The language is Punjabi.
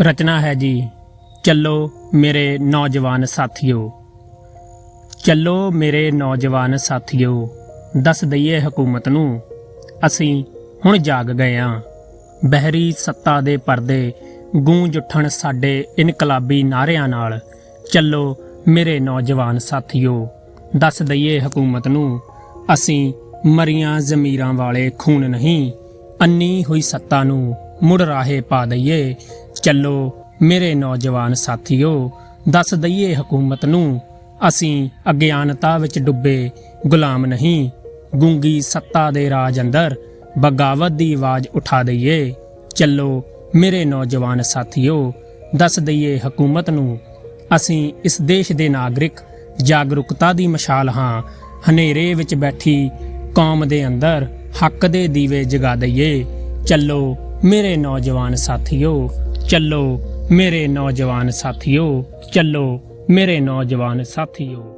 ਰਚਨਾ ਹੈ ਜੀ, ਚੱਲੋ ਮੇਰੇ ਨੌਜਵਾਨ ਸਾਥੀਓ। ਚੱਲੋ ਮੇਰੇ ਨੌਜਵਾਨ ਸਾਥੀਓ, ਦੱਸ ਦਈਏ ਹਕੂਮਤ ਨੂੰ, ਅਸੀਂ ਹੁਣ ਜਾਗ ਗਏ ਆਂ। ਬਹਿਰੀ ਸੱਤਾ ਦੇ ਪਰਦੇ ਗੂੰਜ ਉੱਠਣ ਸਾਡੇ ਇਨਕਲਾਬੀ ਨਾਰਿਆਂ ਨਾਲ। ਚੱਲੋ ਮੇਰੇ ਨੌਜਵਾਨ ਸਾਥੀਓ, ਦੱਸ ਦਈਏ ਹਕੂਮਤ ਨੂੰ, ਅਸੀਂ ਮਰੀਆਂ ਜ਼ਮੀਰਾਂ ਵਾਲੇ ਖੂਨ ਨਹੀਂ, ਅੰਨੀ ਹੋਈ ਸੱਤਾ ਨੂੰ। ਮੁੜ ਰਾਹੇ ਪਾ ਦਈਏ। ਚੱਲੋ ਮੇਰੇ ਨੌਜਵਾਨ ਸਾਥੀਓ, ਦੱਸ ਦਈਏ ਹਕੂਮਤ ਨੂੰ, ਅਸੀਂ ਅਗਿਆਨਤਾ ਵਿੱਚ ਡੁੱਬੇ ਗੁਲਾਮ ਨਹੀਂ। ਗੂੰਗੀ ਸੱਤਾ ਦੇ ਰਾਜ ਅੰਦਰ ਬਗਾਵਤ ਦੀ ਆਵਾਜ਼ ਉਠਾ ਦਈਏ। ਚੱਲੋ ਮੇਰੇ ਨੌਜਵਾਨ ਸਾਥੀਓ, ਦੱਸ ਦਈਏ ਹਕੂਮਤ ਨੂੰ, ਅਸੀਂ ਇਸ ਦੇਸ਼ ਦੇ ਨਾਗਰਿਕ, ਜਾਗਰੂਕਤਾ ਦੀ ਮਸ਼ਾਲ ਹਾਂ। ਹਨੇਰੇ ਵਿੱਚ ਬੈਠੀ ਕੌਮ ਦੇ ਅੰਦਰ ਹੱਕ ਦੇ ਦੀਵੇ ਜਗਾ ਦਈਏ। ਚੱਲੋ ਮੇਰੇ ਨੌਜਵਾਨ ਸਾਥੀਓ ਚੱਲੋ। ਮੇਰੇ ਨੌਜਵਾਨ ਸਾਥੀਓ ਚੱਲੋ। ਮੇਰੇ ਨੌਜਵਾਨ ਸਾਥੀਓ।